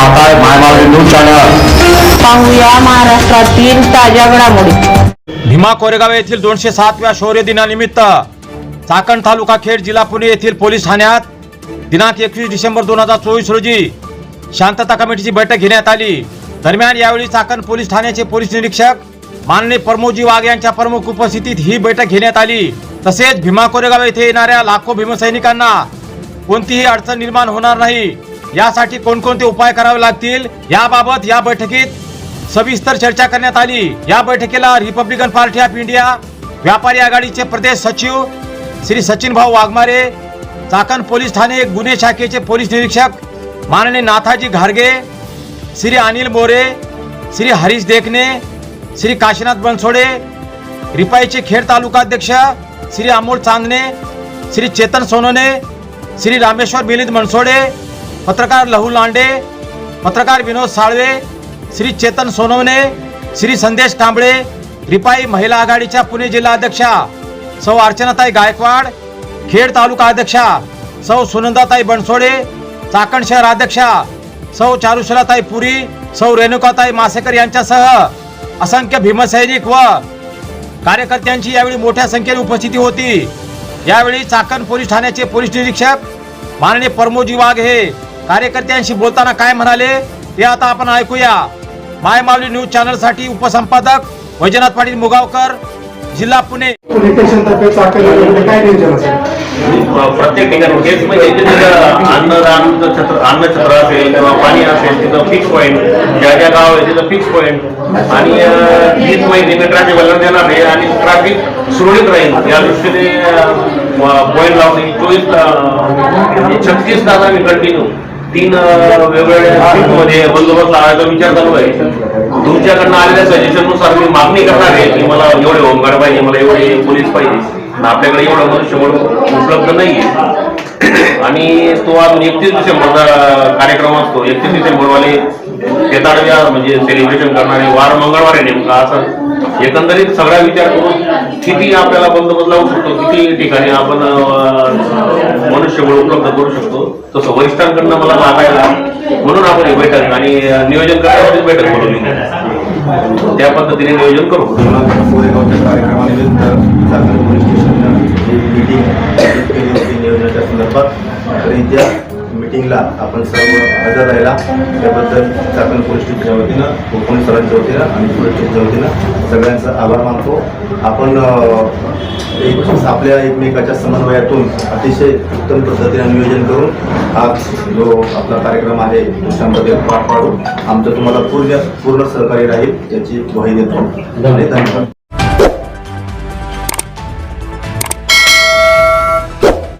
पाहताय मायमावली news channel. पाहूया महाराष्ट्रातील ताज्या घडामोडी. भीमा कोरेगाव येथील दोनशे सातव्या शौर्य दिनानिमित्त चाकण तालुका खेड जिल्हा पुणे येथील पोलीस ठाण्यात दिनांक एकवीस डिसेंबर दोन हजार चोवीस रोजी शांतता कमिटीची बैठक घेण्यात आली. दरम्यान यावेळी चाकण पोलीस ठाण्याचे पोलीस निरीक्षक माननीय प्रमोदजी वाघ यांच्या प्रमुख उपस्थितीत ही बैठक घेण्यात आली. तसेच भीमा कोरेगाव येथे येणाऱ्या लाखो भीमसैनिकांना कोणतीही अडचण निर्माण होणार नाही. यासाठी कोणकोणते उपाय करावे लागतील? याबाबत या बैठकीत सविस्तर चर्चा करण्यात आली. या बैठकीला रिपब्लिकन पार्टी ऑफ इंडिया व्यापारी आघाडीचे प्रदेश सचिव श्री सचिन भाऊ वाघमारे चाकण पोलीस ठाणे गुन्हे शाखेचे पोलीस निरीक्षक माननीय नाथाजी घारगे श्री अनिल मोरे श्री हरीश देखणे श्री काशीनाथ बनसोडे रिपाईचे खेड तालुकाध्यक्ष श्री अमोल चांदणे श्री चेतन सोनोने श्री रामेश्वर मिलिंद मनसोडे पत्रकार लहू लांडे पत्रकार विनोद साळवे श्री चेतन सोनवणे श्री संदेश कांबळे रिपाई महिला आघाडीच्या पुणे जिल्हा अध्यक्षा सौ अर्चनाताई गायकवाड खेड तालुका अध्यक्षा सौ सुनंदाताई बनसोडे चाकण शहर अध्यक्षा सौ चारुशलाताई पुरी सौ रेणुकाताई मासेकर यांच्यासह असंख्य भीमसैनिक व कार्यकर्त्यांची यावेळी मोठ्या संख्येने उपस्थिती होती. यावेळी चाकण पोलीस ठाण्याचे पोलीस निरीक्षक माननीय परमोजी वाघ हे कार्यकर्त्यांशी बोलताना काय म्हणाले ते आता आपण ऐकूया. माय मावली न्यूज चॅनलसाठी उपसंपादक वैजनाथ पाटील मुगावकर जिल्हा पुणे. प्रत्येक ठिकाणी हेच म्हणजे अन्नदान छत्र अन्नछत्र असेल किंवा पाणी असेल तिथं फिक्स पॉईंट ज्या ज्या गाव आहे तिथं फिक्स पॉईंट आणि तीस महिने ट्रॅफिक बंद देणार आहे आणि ट्रॅफिक सुरळीत राहील. या दृष्टीने पॉईंट लावणे चोवीस छत्तीस तास आम्ही कंटिन्यू तीन वेगवेगळ्या मध्ये बंदोबस्त लावायचा विचार चालू आहे. तुमच्याकडनं आलेल्या सजेशननुसार मी मागणी करणार आहे की मला एवढे होमगार्ड पाहिजे मला एवढे पोलीस पाहिजे. आपल्याकडे एवढं मनुष्यबळ उपलब्ध नाहीये. आणि तो आज एकतीस डिसेंबरचा कार्यक्रम असतो. एकतीस डिसेंबरवाले बेताडव्या म्हणजे सेलिब्रेशन करणारे वार मंगळवार आहे नेमका असं. एकंदरीत सगळा विचार करून किती आपल्याला बंदोबस्त लावू शकतो किती ठिकाणी आपण मनुष्यबळ उपलब्ध करू शकतो तसं वरिष्ठांकडनं मला मागायला म्हणून आपण ही बैठक आणि नियोजन करण्यासाठी बैठक बोलवली. त्या पद्धतीने नियोजन करू. कोरेगावच्या कार्यक्रमानिमित्त पोलीस नियोजनाच्या संदर्भात. मीटिंगला आपण सर्व हजर राहिला. त्याबद्दल चाकण पोलीस स्टेशनच्या वतीनं पोलीस सरांच्या वतीनं आणि पोलीस स्टेशनच्या वतीनं सगळ्यांचा आभार मानतो. आपण एक आपल्या एकमेकाच्या समन्वयातून अतिशय उत्तम पद्धतीने नियोजन करून हा जो आपला कार्यक्रम आहे त्यामध्ये पार पाडू आमचं तुम्हाला पूर्ण पूर्ण सहकार्य राहील याची ग्वाही देतो. धन्यवाद.